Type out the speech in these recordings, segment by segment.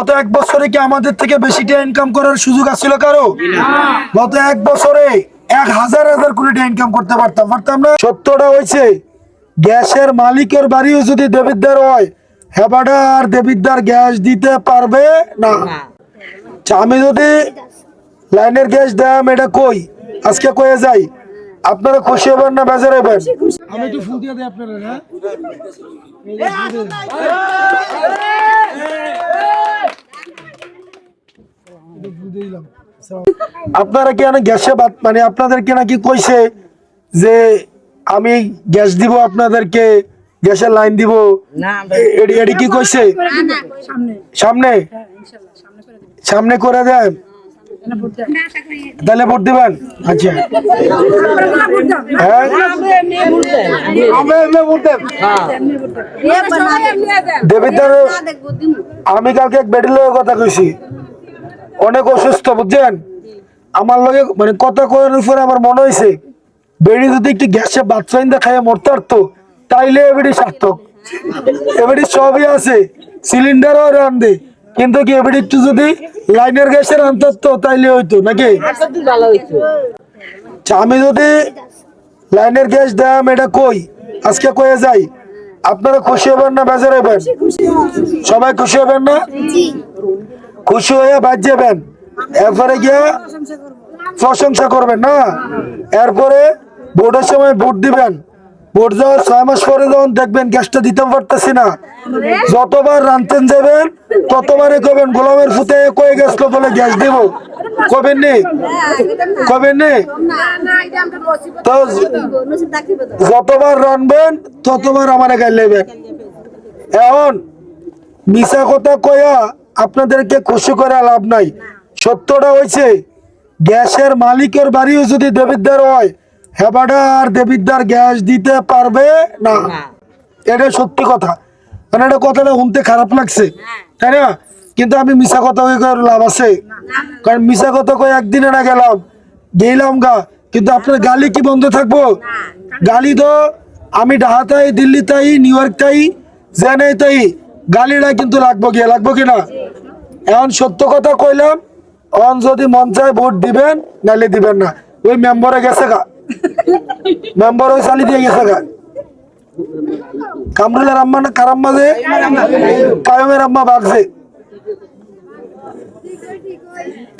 গত এক বছরে কি আমাদের থেকে বেশি টাকা ইনকাম করার সুযোগ আসছিল কারও? গত এক বছরে এক হাজার হাজার কোটি টাকা ইনকাম করতে পারতাম। পারতাম না? সত্যটা হয়েছে গ্যাসের মালিকের বাড়িও যদি দেবিদ্দার হয় হেবাডা আর দেবিদ্দার গ্যাস দিতে পারবে না। আচ্ছা, আমি যদি লাইনের গ্যাস দাম এটা কই? আজকে কয়ে যাই। আপনারা খুশি হবেন না বেজার হবেন? আমি একটু ফুল দিয়ে দিই আপনারা হ্যাঁ? আপনারা কি গ্যাসে বাত মানে আপনাদেরকে নাকি কইছে যে আমি গ্যাস দিব আপনাদেরকে গ্যাসের লাইন দিব? এ- এডি এডি কি কইছে? সামনে? সামনে করে দেন। তাহলে ভোট দিবেন? আচ্ছা। হ্যাঁ? আমি কালকে এক বেটির কথা কইছি। অনেক অসুস্থ বুঝছেন? আমার লগে মানে কথা কয়ার পরে আমার মনে হয়েছে বেড়ি যদি একটু গ্যাসে বাচ্চা ইন্দা খাইয়ে মরতে পারতো তাইলে এবারে সার্থক। এবারে সবই আছে সিলিন্ডারও রান্ধে কিন্তু কি এবারে একটু যদি লাইনের গ্যাসে আনতে তো তাইলে হইতো নাকি? আচ্ছা, আমি যদি লাইনের গ্যাস দাম এটা কই? আজকে কয়ে যাই। আপনারা খুশি হবেন না বেজার হবেন সবাই খুশি হবেন না? খুশি হয়ে বাদ যাবেন। এরপরে গিয়ে প্রশংসা করবেন, না? এরপরে ভোটের সময় ভোট দিবেন। ভোট দেওয়ার ছয় মাস পরে যখন দেখবেন গ্যাসটা দিতে পারতেছি না। যতবার রানতেন যাবেন ততবারে কবেন গোলামের ফুতে কয়ে গেছিল বলে গ্যাস দিব। কবেন নি? কবেন নি? তো যতবার রানবেন, ততবার আমার গায়ে এখন মিশা কথা কয়া আপনাদেরকে খুশি করে লাভ নাই। সত্যটা হয়েছে গ্যাসের মালিকের বাড়িও যদি দেবিদ্দার হয় হেবাডা আর দেবিদ্দার গ্যাস দিতে পারবে না। এটা সত্যি কথা। মানে এটা কথাটা শুনতে খারাপ লাগছে। তাই না? কিন্তু আমি মিশা কথা করে লাভ আছে? কারণ মিশা কথা কয়ে একদিনে না গেলাম গেলাম গা। কিন্তু আপনার গালি কি বন্ধ থাকব? গালি তো আমি ঢাকাতাই দিল্লি তাই নিউ ইয়র্ক তাই জেনে তাই গালিটা কিন্তু লাগবো গিয়ে লাগবো কিনা এখন সত্য কথা কইলাম অন যদি মন চায় ভোট দিবেন নাইলে দিবেন না। ওই মেম্বারে গেছে গা। মেম্বার ওই চালি দিয়ে গেছে গা। কামরুলের আম্মা না কারাম্মা যে? কায়মের আম্মা বাগছে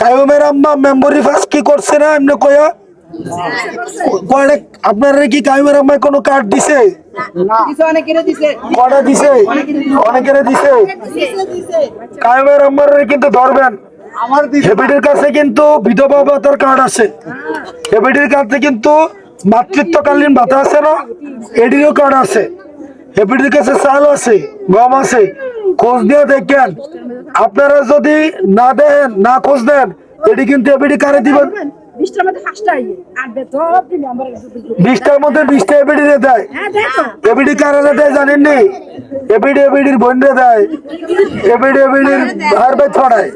কায়মের আম্মা মেম্বরি ফার্স্ট কি করছে না এমনি কয়া কয়টা আপনারা কি কোনো কার্ড দিছে? দিছে অনেকের কিন্তু ধরবেন। কাছে কিন্তু বিধবা ভাতার কার্ড আছে। কাছে কিন্তু মাতৃত্বকালীন ভাতা আছে না এডিরও কার্ড আছে। হেবিডির কাছে চাল আছে গম আছে। খোঁজ দিয়ে দেখেন। আপনারা যদি না দেন না খোঁজ দেন এটি কিন্তু এবিডি কারে দিবেন। বিশটার মধ্যে পাঁচটা ইয়ে। আর বেতন তুমি বিশটার মধ্যে বিশটা এবিডি দেয়। হ্যাঁ দেখো এবিডি কারা দেয় জানেন নি এবিডি এবিডির বোনরে দেয়। এবিডি এবিডির ভাইয়ের ভাই ছড়ায়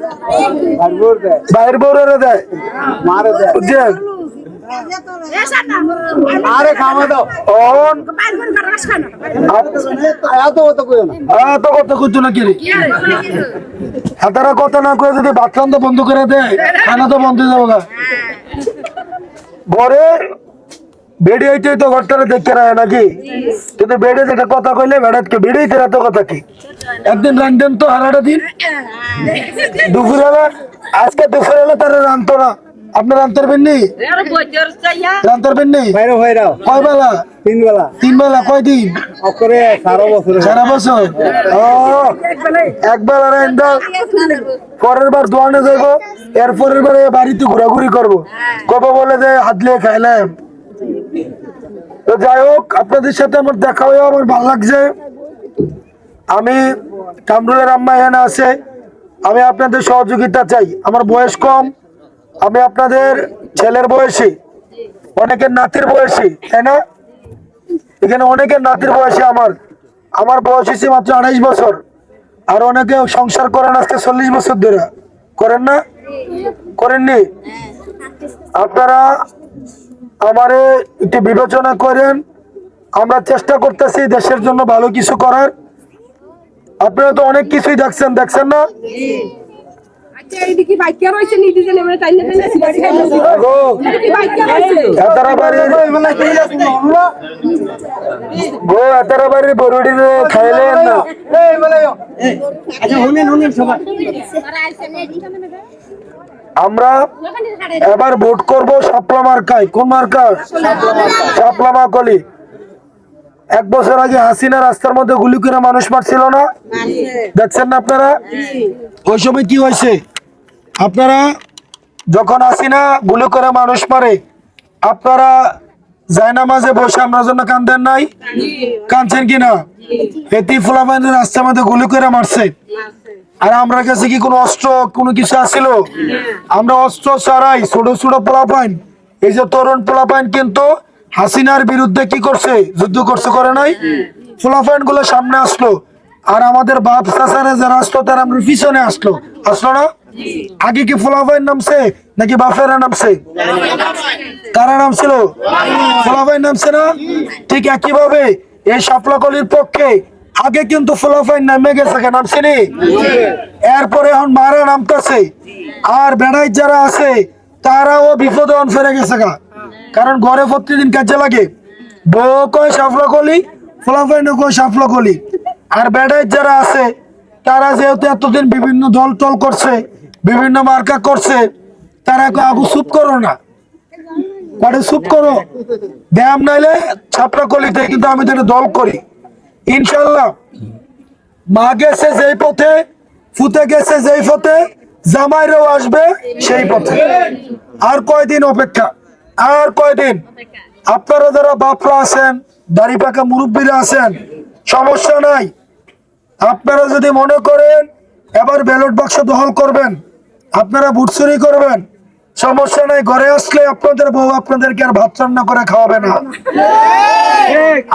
ভাইয়ের বউরে দেয়। বুঝছেন? আরে খাওয়া দাও অন। এত কথা কইও না। এত কিরে হাতারা কথা না করে যদি ভাত রান্ধা বন্ধ করে দেয় খানা তো বন্ধ হয়ে যাব গা। ঘরে বেড়ে হইতে তো ঘরটারে দেখতে রায় নাকি? কিন্তু বেড়ে যেটা কথা কইলে বেড়াতকে বেড়েই তেরা তো কথা কি? একদিন রান্ধেন তো হারাটা দিন। দুপুরবেলা? আজকে দুপুরবেলা তারা রান্ধতো না। আপনি রান্ধতে পারবেন নি রান্ধতে পারবেন নি বাইরে যাও কয় বেলা তিন বেলা তিন বেলা কয় দিন অকরে সারা বছর। সারা বছর? ও। একবার আর পরের বার দোয়ানে যাব এর পরের বারে বাড়িতে ঘোরাঘুরি করব। কবে বলে যে হাতলে খাইলাম। তো যাই হোক আপনাদের সাথে আমার দেখা হয়ে আমার ভালো লাগছে। আমি কামরুলের আম্মা এখানে আছে। আমি আপনাদের সহযোগিতা চাই। আমার বয়স কম আমি আপনাদের ছেলের বয়সী, অনেকের নাতির বয়সী, তাই না? এখানে অনেকের নাতির বয়সী আমার। আমার বয়স হয়েছে মাত্র আড়াইশ বছর, আর অনেকে সংসার করেন আজকে চল্লিশ বছর ধরে। করেন না? করেননি? আপনারা আমারে একটু বিবেচনা করেন। আমরা চেষ্টা করতেছি দেশের জন্য ভালো কিছু করার। আপনারা তো অনেক কিছুই দেখছেন দেখছেন না? এইদিকে বাইকে রয়েছে নিদি নেমে টাইনে টাইনে সিগারেট খাইতেছে এইদিকে বাইকে রয়েছে এতারা গো এতারা বরুডি খাইলে না আচ্ছা শুনেন শুনেন সবাই আমরা এবার ভোট করব শাপলা মার্কায় কোন মার্কা শাপলা মাকলি এক বছর আগে হাসিনা রাস্তার মধ্যে গুলি করে মানুষ মারছিল না দেখছেন না আপনারা ওই সময় কি হয়েছে আপনারা যখন হাসিনা গুলি করে মানুষ মারে, আপনারা জায়নামাজে বসে আমরা জন্য কান্দেন নাই? কাঁদছেন কিনা? এটি ফুলাবাইনের রাস্তার মধ্যে গুলি করে মারছে। আর আমরা কাছে কি কোনো অস্ত্র, কোনো কিছু আসিল? আমরা অস্ত্র ছাড়াই ছোট ছোট পোলাপাইন, এই যে তরুণ পোলাপাইন কিন্তু হাসিনার বিরুদ্ধে কি করছে, যুদ্ধ করছে, করে নাই? পোলাপাইনগুলো সামনে আসলো। আর আমাদের বাপ চাচারা যারা আসলো, তারা আমরা পিছনে আসলো। আসলো না? আগে কি ফুলাফাইন নামছে নাকি বাপেরা নামছে কারা নাম ছিল? ফুলাফাইন নামছে না? ঠিক একইভাবে এই সাপলাকলির পক্ষে আগে কিন্তু ফুলাফাইন নামে গেছে নামছেনি এরপরে এখন মারা নামতেছে। আর বেড়াই যারা আছে, তারাও বিপদে ফেরে গেছে গা। কারণ ঘরে প্রতিদিন কাজে লাগে। বউ কয় সাফলা কলি ফলাফাইন কয় সাফলা কলি আর বেড়াই যারা আছে, তারা যেহেতু এতদিন বিভিন্ন দল টল করছে বিভিন্ন মার্কা করছে। তারা আবু, চুপ করো না। পরে চুপ করো। ব্যায়াম নাইলে ছাপড়া কলিতে কিন্তু আমি এটা দল করি। ইনশাল্লাহ। মা গেছে যেই পথে, ফুতে গেছে যেই পথে, জামাইরাও আসবে সেই পথে। আর কয়দিন অপেক্ষা? আর কয়দিন? আপনারা যারা বাপরা আছেন, দাড়ি পাকা মুরব্বীরা আছেন, সমস্যা নাই। আপনারা যদি মনে করেন, এবার ব্যালট বাক্স দখল করবেন। আপনারা ভোট চুরি করবেন। সমস্যা নাই, ঘরে আসলে আপনাদের বউ আপনাদেরকে আর ভাত রান্না করে খাওয়াবে না।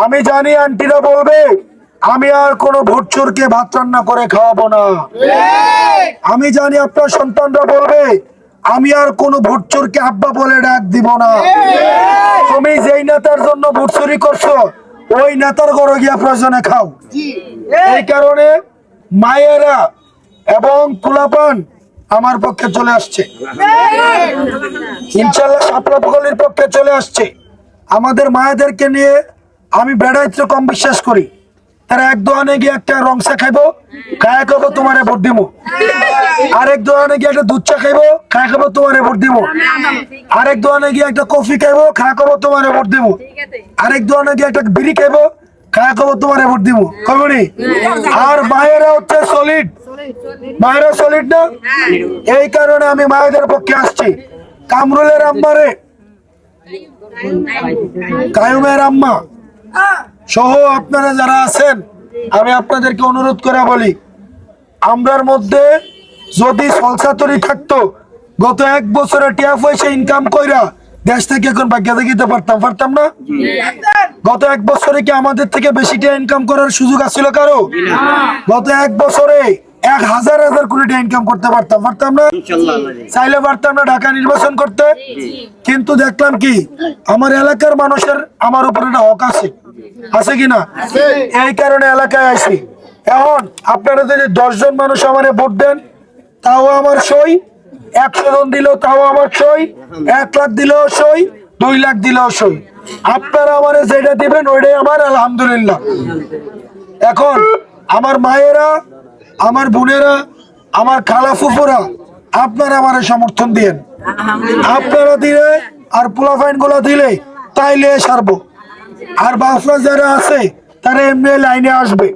আমি জানি আন্টিরা বলবে, আমি আর কোনো ভোট চোরকে ভাত রান্না করে খাওয়াবো না। আমি জানি আপনার সন্তানরা বলবে, আমি আর কোনো ভোট চোরকে আব্বা বলে ডাক দিব না। তুমি যেই নেতার জন্য ভোট চুরি করছ, ওই নেতার ঘরে গিয়া প্রয়োজনে খাও। এই কারণে মায়েরা এবং কুলাপান আমার পক্ষে চলে আসছে। ইনশাল্লাহ সাপলা পকলির পক্ষে চলে আসছে। আমাদের মায়েদেরকে নিয়ে আমি বেড়াইতে কম বিশ্বাস করি। তারা এক দোকানে গিয়ে একটা রংসা খাইবো, খায়া খাব, তোমারে ভোট দিব আরেক দোকানে গিয়ে একটা দুধ চা খাইবো, খায়া খাব, তোমারে ভোট দিব আরেক দোকানে গিয়ে একটা কফি খাইবো, খায়া খাব, তোমারে ভোট দিব আরেক দোকানে গিয়ে একটা বিড়ি খাইবো খায়া খাব তোমারে ভোট দিব? আর হচ্ছে সলিড সলিড না? এই কারণে আমি মায়েদের পক্ষে আসছি। কামরুলের আম্মারে। কায়ুমের আম্মা। সহ আপনারা যারা আছেন, আমি আপনাদেরকে অনুরোধ করে বলি, আমরার মধ্যে যদি সলসাতরি থাকতো, গত এক বছরে টিয়া পয়সা ইনকাম কইরা দেশ থেকে এখন ভাগ্য দেখিতে পারতাম পারতাম না? গত এক বছরে কি আমাদের থেকে বেশি টিয়া ইনকাম করার সুযোগ আছিল কারও? গত এক বছরে এক হাজার হাজার কোটি টাকা ইনকাম করতে পারতাম পারতাম না? চাইলে পারতাম না ঢাকা নির্বাচন করতে। কিন্তু দেখলাম কি আমার এলাকার মানুষের আমার উপরে একটা হক আছে। আছে কি না? এই কারণে এলাকায় আসি এখন আপনারা যদি দশজন মানুষ আমারে ভোট দেন তাও আমার সই। একশো জন দিলেও তাও আমার সই, এক লাখ দিলেও সই, দুই লাখ দিলেও সই। আপনারা আমারে যেটা দিবেন, ওইটাই আমার, আলহামদুলিল্লাহ। এখন আমার মায়েরা, আমার বোনেরা, আমার খালা ফুফুরা, আপনারা আমার সমর্থন দিয়েন। আপনারা দিলে আর পোলাফাইনগুলো দিলে তাইলে সারবো। আর বাফরা যারা আছে, তারা এমনি লাইনে আসবে।